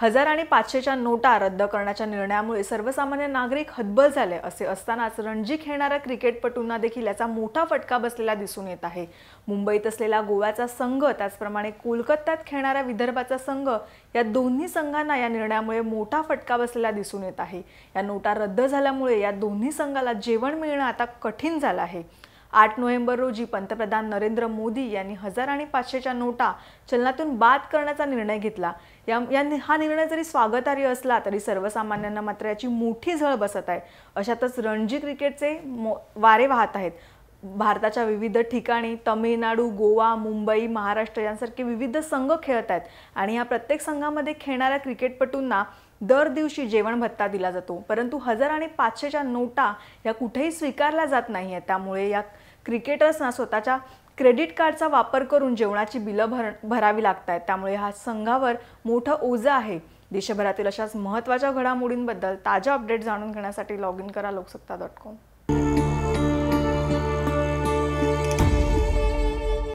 हजार आणि पाचशेच्या नोटा रद्द करण्याच्या निर्णयामुळे सर्वसामान्य नागरिक हतबल झाले असे असतानाच रणजी खेळणाऱ्या क्रिकेटपटूंना देखील याचा मोठा फटका बसलेला दिसून येत आहे. मुंबईत असलेला गोव्याचा संघ त्याचप्रमाणे कोलकात्यात खेळणाऱ्या विदर्भाचा संघ या दोन्ही संघांना या निर्णयामुळे मोठा फटका बसलेला दिसून येत आहे. या नोटा रद्द झाल्यामुळे या दोन्ही संघाला जेवण मिळणं आता कठीण झालं आहे. आठ नोव्हेंबर रोजी पंतप्रधान नरेंद्र मोदी यांनी हजार आणि पाचशेच्या नोटा चलनातून बाद करण्याचा निर्णय घेतला. या या हा निर्णय जरी स्वागतार्य असला तरी सर्वसामान्यांना मात्र याची मोठी झळ बसत आहे. अशातच रणजी क्रिकेटचे मो वारे वाहत आहेत. भारताच्या विविध ठिकाणी तमिळनाडू गोवा मुंबई महाराष्ट्र यांसारखे विविध संघ खेळत आहेत. आणि या प्रत्येक संघामध्ये खेळणाऱ्या क्रिकेटपटूंना दर दिवशी जेवण भत्ता दिला जातो. परंतु हजार आणि पाचशेच्या नोटा या कुठेही स्वीकारल्या जात नाही आहेत त्यामुळे या क्रिकेटर्सना स्वतःच्या क्रेडिट कार्डचा वापर करून जेवणाची बिलं भर भरावी लागत आहेत त्यामुळे हा संघावर मोठं ओझं आहे. देशभरातील अशाच महत्त्वाच्या घडामोडींबद्दल ताज्या अपडेट जाणून घेण्यासाठी लॉग इन करा लोकसत्ता डॉट कॉम.